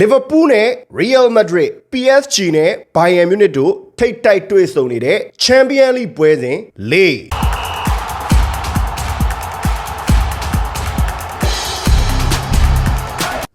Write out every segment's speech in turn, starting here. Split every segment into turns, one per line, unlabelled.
လီဗာပူးနဲ့ Real Madrid PSG နဲ့ Bayern Munich တို့ထိပ်တိုက်တွေ့ဆုံနေတဲ့ Champions League ပွဲစဉ်၄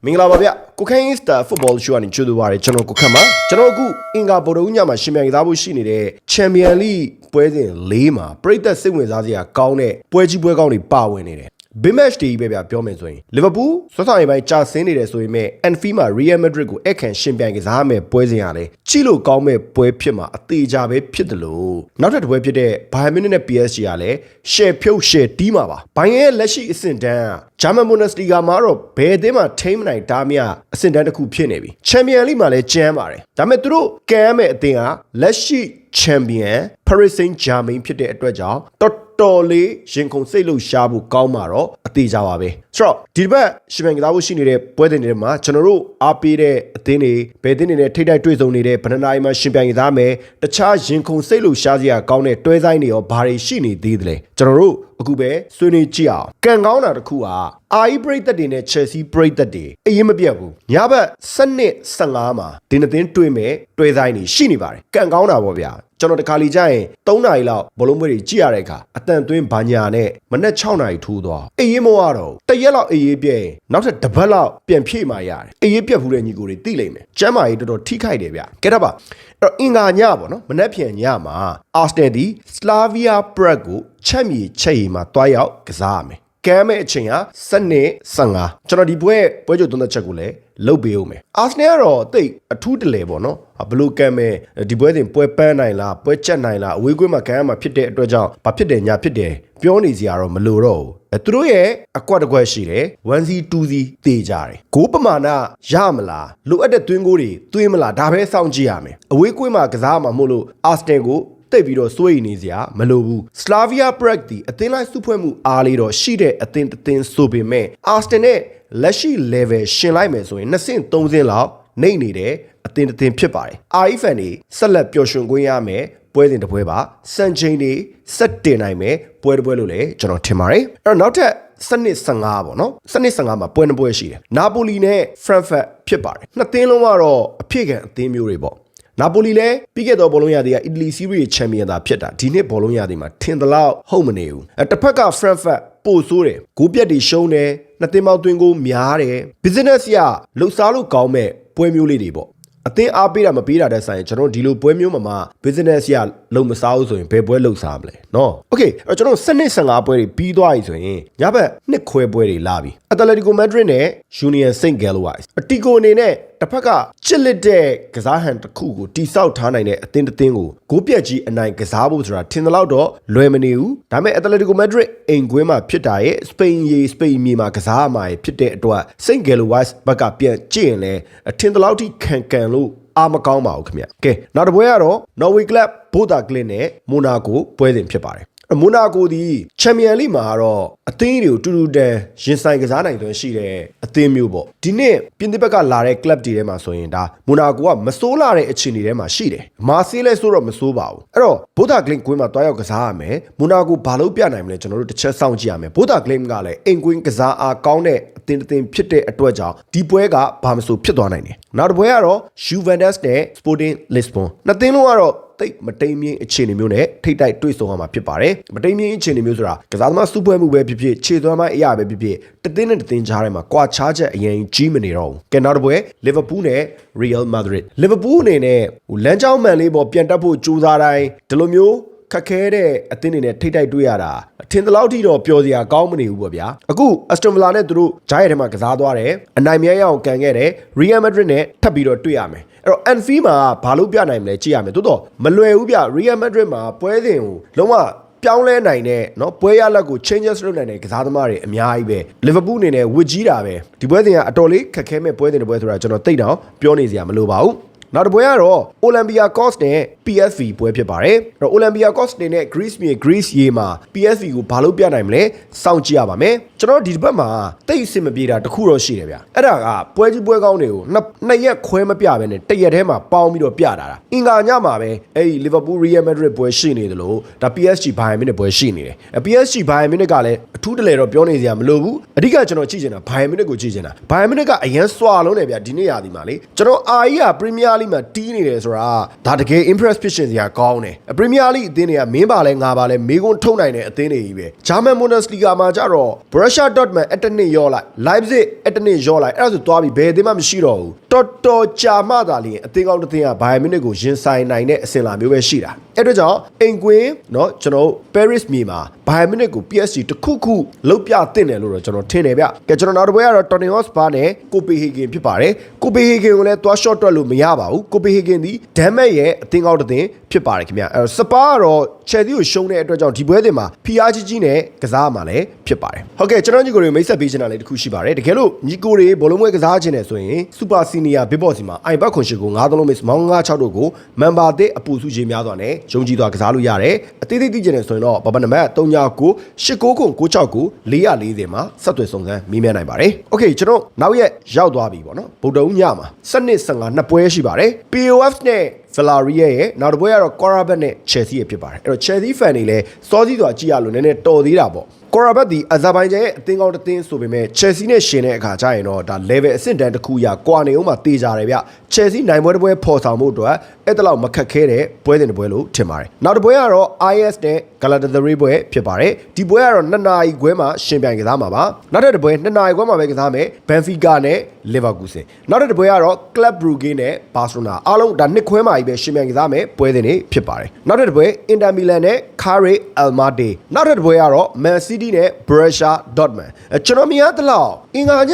မင်္ဂလာပါဗျကိုခိုင်းစတာဖုတ်ဘောလ်ရှိုးကနေကြိုးတူပါရကျွန်တော်ကိုခန့်ပါကျွန်တော်အခုအင်္ဂါဗိုလ်တော်ညမှာရှင်မြန်ကစားဖို့ရှိနေတဲ့ Champions League ပွဲစဉ်၄မှာပြည်သက်စိတ်ဝင်စားစရာကောင်းတဲ့ပွဲကြီးပွဲကောင်းတွေပါဝင်နေတယ် ဘင်မက်တီပဲဗျပြောမယ်ဆိုရင်လီဗာပူးဆွမ်းဆောင်ရေးပိုင်းကြာဆင်းနေတယ်ဆိုရင်မဲ့အန်ဖီမှာရီယယ်မက်ဒရစ်ကိုအခန့်ရှင်ပြိုင်ကစားမယ်ပွဲစဉ်ရတယ်ကြည့်လို့ကောင်းမဲ့ပွဲဖြစ်မှာအသေးချာပဲဖြစ်တယ်လို့နောက်ထပ်တစ်ပွဲဖြစ်တဲ့ဘိုင်ယန်မြူနစ်နဲ့ PSG ကလည်းရှယ်ဖြုတ်ရှယ်တီးမှာပါဘိုင်ယန်ရဲ့လက်ရှိအဆင့်တန်းဂျာမန်ဘွန်ဒက်စလီဂါမှာတော့ဘယ်အသင်းမှထိမ့်မနိုင်တားမြအဆင့်တန်းတစ်ခုဖြစ်နေပြီချန်ပီယံလိမှာလည်းကျမ်းပါတယ်ဒါပေမဲ့သူတို့ကမ်းမဲ့အသင်းကလက်ရှိချန်ပီယံ Paris Saint-Germain ဖြစ်တဲ့အတွက်ကြောင့်တော် တော်လေးရင်ခုန်စိတ်လို့ရှားဖို့ကောင်းမှာတော့အသေးကြပါပဲဆိုတော့ဒီတစ်ပတ်ရှင်မြန်ကစားဖို့ရှိနေတဲ့ပွဲတင်တွေမှာကျွန်တော်တို့အားပေးတဲ့အသင်းတွေဘယ်အသင်းတွေနဲ့ထိတိုက်တွေ့ဆုံနေတဲ့ဗနနာရီမှာရှင်ပြိုင်ကစားမယ်တခြားရင်ခုန်စိတ်လို့ရှားစရာကောင်းတဲ့တွဲဆိုင်တွေရောဘာတွေရှိနေသေးသလဲကျွန်တော်တို့အခုပဲဆွေးနွေးကြည့်အောင်ကံကောင်းတာတစ်ခုကအာအီပရိသတ်တွေနဲ့ Chelsea ပရိသတ်တွေအရင်မပြတ်ဘူးညဘက်7နှစ်15မှာဒီနှစ်သင်းတွေ့မယ်တွဲဆိုင်တွေရှိနေပါတယ်ကံကောင်းတာပေါ့ဗျာကျွန်တော်တခါလီကြာရင်3နာရီလောက်ဘလုံးပွဲတွေကြည့်ရတဲ့အခါအတန်သွင်းဘာညာနဲ့မနေ့6နာရီထိုးသွားအေးရင်မဝတော့တရက်လောက်အေးရေးပြည့်ရင်နောက်ထပ်တစ်ပတ်လောက်ပြန်ဖြည့်มาရတယ်အေးရေးပြတ်ဘူးတဲ့ညီကိုတွေသိလိမ့်မယ်ကျမ်းမာရေးတော်တော်ထိခိုက်တယ်ဗျကဲတော့ပါအဲ့တော့အင်္ဂါညပေါ့နော်မနေ့ပြန်ညမှာအာစနယ်ဒီစလာဗီးယားပရက်ကိုချက်မြေချက်ရီမှာတွားရောက်ကစားရမယ်ကမ်းမဲ့အချိန်ဟာ7နှစ်15ကျွန်တော်ဒီပွဲပွဲကြိုသုံးသက်ချက်ကိုလည်း လုတ်ပေးဦးမယ်အာဆနယ်ကတော့တိတ်အထူးတလဲပေါ့နော်ဘလို့ကမ်းမဲ့ဒီပွဲစဉ်ပွဲပန်းနိုင်လားပွဲချက်နိုင်လားအဝေးကွင်းမှာကမ်းမှာဖြစ်တဲ့အတွက်ကြောင့်ဘာဖြစ်တယ်ညာဖြစ်တယ်ပြောနေစရာတော့မလိုတော့ဘူးအဲသူတို့ရဲ့အကွက်တစ်ကွက်ရှိတယ် 1C 2C တေးကြတယ်ဂိုးပမာဏရမလားလိုအပ်တဲ့သွင်းကိုတွေသွင်းမလားဒါပဲစောင့်ကြည့်ရမယ်အဝေးကွင်းမှာကစားမှာမို့လို့အာစနယ်ကိုတိတ်ပြီးတော့စိုးရိမ်နေစရာမလိုဘူးစလာဗီးယားပရက်တီအသင်းလိုက်စုဖွဲ့မှုအားလေးတော့ရှိတဲ့အသင်းတစ်သင်းဆိုပေမဲ့အာစတင်နဲ့ လက်ရှိ level ရှင်လိုက်မယ်ဆိုရင်နှစ်ဆင့်သုံးဆင့်လောက်နှိမ့်နေတဲ့အသင်းတစ်သင်းဖြစ်ပါတယ်အာအီဖန်နေဆက်လက်ပျော်ရွှင်ခွင့်ရမယ်ပွဲစဉ်တစ်ပွဲပါစံချိန်တွေဆက်တင်နိုင်မယ်ပွဲတစ်ပွဲလို့လည်းကျွန်တော်ထင်ပါတယ်အဲ့တော့နောက်ထပ်စနစ်15ပေါ့နော်စနစ်15မှာပွဲနှစ်ပွဲရှိတယ်နာပိုလီနဲ့ဖရန့်ဖတ်ဖြစ်ပါတယ်နှစ်သင်းလုံးကတော့အဖြစ်ခံအသင်းမျိုးတွေပေါ့နာပိုလီလည်းပြီးခဲ့သောဘောလုံးရာသီကအီတလီစီးရီးချန်ပီယံသာဖြစ်တာဒီနှစ်ဘောလုံးရာသီမှာထင်သလောက်ဟုတ်မနေဘူးအဲတစ်ဖက်က Frankfurt ပို့ဆိုးတယ်ဂိုးပြက်တွေရှုံးတယ်နှစ်သင်းပေါင်းသွင်းကိုများတယ် business ရလှုပ်ရှားလို့ကောင်းမဲ့ပွဲမျိုးလေးတွေပေါ့အသင်းအားပေးတာမပေးတာတဲ့ဆိုင်ကျွန်တော်ဒီလိုပွဲမျိုးမှာမှ business ရလုံမစားဘူးဆိုရင်ဘယ်ပွဲလုံစားမလဲเนาะ okay အဲ့တော့ကျွန်တော်စနစ်15ပွဲတွေပြီးသွားပြီဆိုရင်ညဘက်နှစ်ခွဲပွဲတွေလာပြီ Atletico Madrid နဲ့ Union Saint Galois အတီကိုအနေနဲ့ တစ်ဖက်ကချစ်လက်တဲ့ကစားဟန်တစ်ခုကိုတိဆောက်ထားနိုင်တဲ့အသင်းတစ်သင်းကိုဂိုးပြက်ကြီးအနိုင်ကစားဖို့ဆိုတာထင်သလောက်တော့လွယ်မနေဘူးဒါပေမဲ့ Atletico Madrid အိမ်ကွင်းမှာဖြစ်တာရဲ့စပိန်ရေစပိန်မြေမှာကစားမှာဖြစ်တဲ့အတွက် Saint Galois ဘက်ကပြန်ကြည့်ရင်လည်းထင်သလောက်ထိခံကန်လို့အားမကောင်းပါဘူးခင်ဗျ။ကဲနောက်တစ်ပွဲကတော့ Norway Club ဘိုတာကလစ်နဲ့မိုနာကိုပွဲစဉ်ဖြစ်ပါတယ်။ မိုနာကိုဒီချန်ပီယံလိမှာတော့အသင်းတွေကိုတူတူတန်ရင်ဆိုင်ကစားနိုင်သွင်းရှိတဲ့အသင်းမျိုးပေါ့ဒီနှစ်ပြင်သစ်ဘက်ကလာတဲ့ club တွေထဲမှာဆိုရင်ဒါမိုနာကိုကမစိုးလာတဲ့အခြေအနေထဲမှာရှိတယ်မာဆေးလဲဆိုတော့မစိုးပါဘူးအဲ့တော့ဘိုဒါဂလင်ကွင်းမှာတွားရောက်ကစားရမယ်မိုနာကိုဘာလို့ပြနိုင်မလဲကျွန်တော်တို့တစ်ချက်စောင့်ကြည့်ရမယ်ဘိုဒါဂလင်ကလည်းအိမ်ကွင်းကစားအားကောင်းတဲ့အသင်းတစ်သင်းဖြစ်တဲ့အတွက်ကြောင့်ဒီပွဲကဘာမဆိုဖြစ်သွားနိုင်တယ်နောက်တစ်ပွဲကတော့ Juventus နဲ့ Sporting Lisbon နှစ်သင်းလုံးကတော့ တိတ်မတိမ်မြင့်အခြေအနေမျိုးနဲ့ထိတ်တိုက်တွေ့ဆုံရမှာဖြစ်ပါတယ်မတိမ်မြင့်အခြေအနေမျိုးဆိုတာကစားသမားစုပွဲမှုပဲဖြစ်ဖြစ်ခြေသွမ်းမိုင်းအရာပဲဖြစ်ဖြစ်တသင်းနဲ့တသင်းကြားထဲမှာကွာခြားချက်အရင်ကြီးမနေတော့ဘူးကဲနောက်တစ်ပွဲလီဗာပူးနဲ့ Real Madrid လီဗာပူးအနေနဲ့ဟိုလမ်းကြောင်းမှန်လေးပေါ်ပြန်တက်ဖို့ကြိုးစားတိုင်းဒီလိုမျိုးခက်ခဲတဲ့အသင်းတွေနဲ့ထိတ်တိုက်တွေ့ရတာထင်သလောက်ထိတော့ပျော်စရာကောင်းမနေဘူးပေါ့ဗျာအခု Aston Villa နဲ့သူတို့ဂျားရဲထဲမှာကစားသွားတယ်အနိုင်မြဲရအောင်ကန်ခဲ့တယ် Real Madrid နဲ့ထပ်ပြီးတော့တွေ့ရမယ် အဲ့တော့ Anfield မှာဘာလို့ပြနိုင်မလဲကြည့်ရမယ်တိုးတော့မလွယ်ဘူးဗျ Real Madrid မှာပွဲစဉ်ကိုလုံးဝပြောင်းလဲနိုင်တဲ့เนาะပွဲရလက်ကို changes လုပ်နိုင်တဲ့ကစားသမားတွေအများကြီးပဲ Liverpool အနေနဲ့ဝစ်ကြီးတာပဲဒီပွဲစဉ်ကအတော်လေးခက်ခဲမဲ့ပွဲစဉ်တစ်ပွဲဆိုတာကျွန်တော်သိတော့ပြောနေစရာမလိုပါဘူး နောက်တစ်ပွဲကတော့ Olympia Cost နဲ့ PSV ပွဲဖြစ်ပါတယ်အဲ့တော့ Olympia Cost နေနဲ့ Greece မြေ Greece ရေမှာ PSV ကိုဘာလို့ပြနိုင်မလဲစောင့်ကြည့်ရပါမယ်ကျွန်တော်ဒီတစ်ပတ်မှာတိတ်အဆင်မပြေတာတစ်ခုတော့ရှိတယ်ဗျအဲ့ဒါကပွဲကြီးပွဲကောင်းတွေကိုနှစ်နှစ်ရက်ခွဲမပြဘဲနဲ့တစ်ရက်တည်းမှာပေါင်းပြီးတော့ပြတာတာအင်္ဂါညမှာပဲအဲ့ဒီ Liverpool Real Madrid ပွဲရှိနေတယ်လို့ဒါ PSG Bayern Munich ပွဲရှိနေတယ်အဲ PSG Bayern Munich ကလည်းအထူးတလဲတော့ပြောနေစရာမလိုဘူးအဓိကကျွန်တော်ကြည့်ချင်တာ Bayern Munich ကိုကြည့်ချင်တာ Bayern Munich ကအရန်စွာလုံးတယ်ဗျဒီနေ့ရာဒီမှာလေကျွန်တော်အာကြီးက Premier League မှာတီးနေတယ်ဆိုတာဒါတကယ် impress ဖြစ်ရှင်စရာကောင်းတယ် Premier League အသင်းတွေကမင်းပါလဲငါပါလဲမေးခွန်းထုတ်နိုင်တဲ့အသင်းတွေကြီးပဲ German Bundesliga မှာကြတော့ Borussia Dortmund အတနစ်ရောလိုက် Leipzig အတနစ်ရောလိုက်အဲ့ဒါဆိုသွားပြီဘယ်အသင်းမှမရှိတော့ဘူးတော်တော်ကြာမှသာလျှင်အသင်းကောင်းတစ်သင်းက Bayern Munich ကိုရင်ဆိုင်နိုင်တဲ့အဆင့်လာမျိုးပဲရှိတာအဲ့အတွက်ကြောင့်အိမ်ကွင်းเนาะကျွန်တော်တို့ Paris မြေမှာ Bayern Munich ကို PSG တစ်ခုခုလုတ်ပြတင်တယ်လို့တော့ကျွန်တော်ထင်တယ်ဗျကဲကျွန်တော်နောက်တစ်ပွဲကတော့ Tottenham Hotspur နဲ့ Copenhagen ဖြစ်ပါတယ် Copenhagen ကိုလည်းသွား short တွက်လို့မရပါဘူး Copenhagen ဒီ Denmark ရဲ့အသင်းကောင်းတစ်သင်းဖြစ်ပါတယ်ခင်ဗျအဲ့တော့ Spur ကတော့ Chelsea ကိုရှုံးတဲ့အတွက်ကြောင့်ဒီပွဲတင်မှာ PR ကြီးကြီးနဲ့ကစားမှာလည်းဖြစ်ပါတယ်ဟုတ်ကဲ့ကျွန်တော်ညီကိုတွေမိတ်ဆက်ပေးချင်တာလေးတစ်ခုရှိပါတယ်တကယ်လို့ညီကိုတွေဘောလုံးပွဲကစားခြင်းနဲ့ဆိုရင် Super Senior Big Boss စီမှာ iBet ခွန်ရှိကို9လုံး miss မောင်း96တို့ကို member တဲ့အပူစုကြီးများစွာနဲ့ ယုံကြည်စွာကစားလို့ရတယ်အသေးသေးသိကျင်နေဆိုရင်တော့ဘဘနံပါတ်39 89 969 440မှာဆက်သွယ်စုံစမ်းမေးမြန်းနိုင်ပါတယ်โอเคကျွန်တော်နောက်ရက်ရောက်သွားပြီပေါ့နော်ဗုဒ္ဓဦးညမှာ7နှစ်15နှစ်ပွဲရှိပါတယ် POF နဲ့ Villarreal ရဲ့နောက်တစ်ပွဲကတော့ Corabet နဲ့ Chelsea ရဲ့ဖြစ်ပါတယ်အဲ့တော့ Chelsea fan တွေလည်းစောစီးစွာကြည့်ရလို့နည်းနည်းတော်သေးတာပေါ့ Corabet ဒီအဇာဘိုင်ဂျန်ရဲ့အသင်းကောင်းတစ်သင်းဆိုပေမဲ့ Chelsea နဲ့ရှင်တဲ့အခါကျရင်တော့ဒါ level အဆင့်တန်းတစ်ခုရကွာနေအောင်မှတေးကြတယ်ဗျ Chelsea နိုင်ပွဲတစ်ပွဲဖော်ဆောင်မှုအတွက်အဲ့တလောက်မခက်ခဲတဲ့ပွဲစဉ်တစ်ပွဲလို့ထင်ပါတယ်နောက်တစ်ပွဲကတော့ IS နဲ့ Galatasaray ပွဲဖြစ်ပါတယ်ဒီပွဲကတော့2နာရီခွဲမှာရှင်ပြိုင်ကစားမှာပါနောက်တစ်ပွဲ2နာရီခွဲမှာပဲကစားမယ် Benfica နဲ့ Leverkusen နောက်တစ်ပွဲကတော့ Club Brugge နဲ့ Barcelona အားလုံးဒါနှစ်ခွဲမှာကြီးပဲရှင်ပြိုင်ကစားမယ်ပွဲစဉ်တွေဖြစ်ပါတယ်နောက်တစ်ပွဲ Inter Milan နဲ့ Carre Almaty နောက်တစ်ပွဲကတော့ Man City နဲ့ Borussia Dortmund အဲကျွန်တော်မြင်ရသလောက်အင်္ဂါည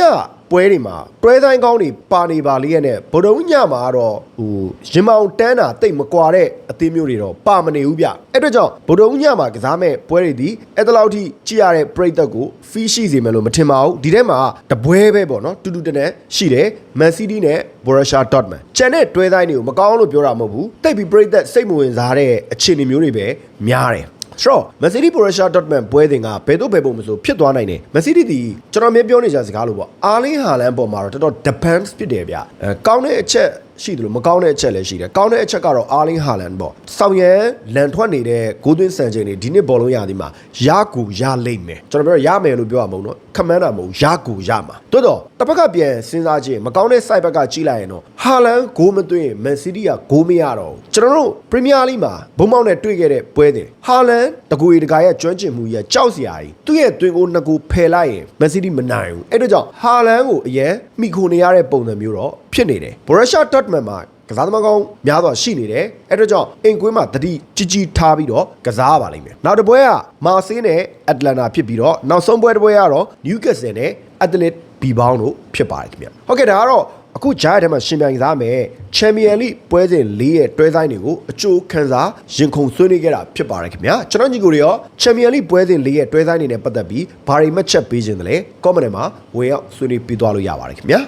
ပွဲတွေမှာတွဲတိုင်းကောင်းတွေပါနေပါလေးရဲ့နဲ့ဗုဒ္ဓဦးညမှာတော့ဟိုရင်မောင်တန်းတာတိတ်မကွာတဲ့အသင်းမျိုးတွေတော့ပါမနေဘူးဗျအဲ့အတွက်ကြောင့်ဗုဒ္ဓဦးညမှာကစားမဲ့ပွဲတွေဒီအဲ့တလောက်ထိကြည့်ရတဲ့ပရိသတ်ကိုဖီးရှိစေမယ်လို့မထင်ပါဘူးဒီထဲမှာတပွဲပဲပေါ့နော်တူတူတန်းရှိတယ် Man City နဲ့ Borussia Dortmund ကျန်တဲ့တွဲတိုင်းတွေကိုမကောင်းလို့ပြောတာမဟုတ်ဘူးတိတ်ပြီးပရိသတ်စိတ်မဝင်စားတဲ့အခြေအနေမျိုးတွေပဲများတယ် ဆိုတော့ Man City Borussia Dortmund ပွဲတင်ကဘယ်တော့ဘယ်ပုံမဆိုဖြစ်သွားနိုင်တယ် Man City ဒီကျွန်တော်မြင်ပြောနေကြစကားလို့ပေါ့အာလင်းဟာလန်ပေါ်မှာတော့တော်တော် depends ဖြစ်တယ်ဗျအဲကောင်းတဲ့အချက် ရှိတယ်လို့မကောင်းတဲ့အချက်လည်းရှိတယ်ကောင်းတဲ့အချက်ကတော့အာလင်းဟာလန်ပေါ့ဆောင်ရန်လန်ထွက်နေတဲ့ဂိုးသွင်းစံချိန်တွေဒီနှစ်ဘောလုံးရသည်မှာရကူရလိမ့်မယ်ကျွန်တော်ပြောရမယ်လို့ပြောရမှာမဟုတ်နော်ခမန်းတာမဟုတ်ရကူရမှာတိုးတော့တစ်ဖက်ကပြန်စဉ်းစားကြည့်မကောင်းတဲ့ side ဘက်ကကြီးလိုက်ရင်တော့ဟာလန်ဂိုးမသွင်း Man City ကဂိုးမရတော့ဘူးကျွန်တော်တို့ Premier League မှာဘုံမောက်နဲ့တွေ့ခဲ့တဲ့ပွဲတွေဟာလန်တကူရီတကာရဲ့ကျွမ်းကျင်မှုကြီးကြောက်စရာကြီးသူ့ရဲ့တွင်ကိုနှစ်ကူဖယ်လိုက်ရင် Man City မနိုင်ဘူးအဲ့ဒါကြောင့်ဟာလန်ကိုအရင်မိခိုနေရတဲ့ပုံစံမျိုးတော့ ဖြစ်နေတယ် Borussia Dortmund မှာကစားသမားကောင်းများစွာရှိနေတယ်အဲ့ဒါကြောင့်အင်ကွင်းမှာတတိကြီးကြီးထားပြီးတော့ကစားရပါလိမ့်မယ်နောက်တစ်ပွဲကမာဆေးနဲ့အတလန်တာဖြစ်ပြီးတော့နောက်ဆုံးပွဲတစ်ပွဲကတော့နျူကက်ဆယ်နဲ့အက်တလက်ဘီဘောင်းတို့ဖြစ်ပါတယ်ခင်ဗျဟုတ်ကဲ့ဒါကတော့အခုဂျားရတဲ့မှာရှင်ပြိုင်ကစားမယ်ချန်ပီယံလိပွဲစဉ်၄ရဲ့တွဲဆိုင်တွေကိုအကျိုးခံစားရင်ခုန်ဆွေးနွေးခဲ့တာဖြစ်ပါတယ်ခင်ဗျာကျွန်တော်ညီကိုတွေရောချန်ပီယံလိပွဲစဉ်၄ရဲ့တွဲဆိုင်တွေနဲ့ပတ်သက်ပြီးဘာတွေမှတ်ချက်ပေးခြင်းတလဲကောမန့်ထဲမှာဝင်ရောက်ဆွေးနွေးပြီးသွားလို့ရပါတယ်ခင်ဗျာ